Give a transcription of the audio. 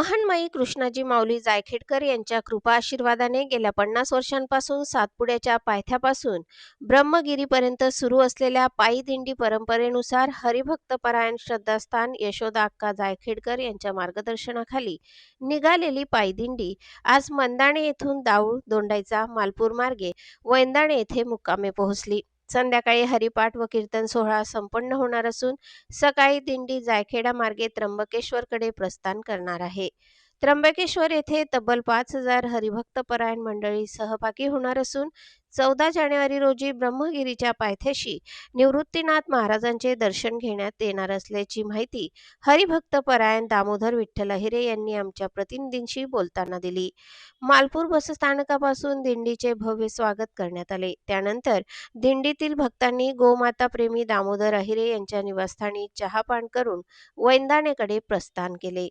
महनमयी कृष्णाजी माऊली जायखेडकर यांच्या कृपा आशीर्वादाने गेल्या पन्नास वर्षांपासून सातपुड्याच्या पायथ्यापासून ब्रह्मगिरीपर्यंत सुरू असलेल्या पायी दिंडी परंपरेनुसार हरिभक्तपरायण श्रद्धास्थान यशोदा अक्का जायखेडकर यांच्या मार्गदर्शनाखाली निघालेली पायी दिंडी आज मंदाणे येथून दाऊळ दोंडायचा मालपूर मार्गे वैंदाणे येथे मुक्कामे पोहोचली. संध्याकाळी हरिपाठ व कीर्तन सोहळा संपन्न होणार असून सकाळी दिंडी जायखेडा मार्गे त्र्यंबकेश्वरकडे प्रस्थान करणार आहे. त्र्यंबकेश्वर येथे तब्बल पाच हजार हरिभक्तपरायण मंडळी सहभागी होणार असून चौदा जानेवारी रोजी ब्रह्मगिरीच्या पायथ्याशी निवृत्तीनाथ महाराजांचे दर्शन घेण्यात येणार असल्याची माहिती हरिभक्तपरायण दामोदर विठ्ठल अहिरे यांनी आमच्या प्रतिनिधींशी बोलताना दिली. मालपूर बसस्थानकापासून दिंडीचे भव्य स्वागत करण्यात आले. त्यानंतर दिंडीतील भक्तांनी गोमाता प्रेमी दामोदर अहिरे यांच्या निवासस्थानी चहापान करून वैंदाणेकडे प्रस्थान केले.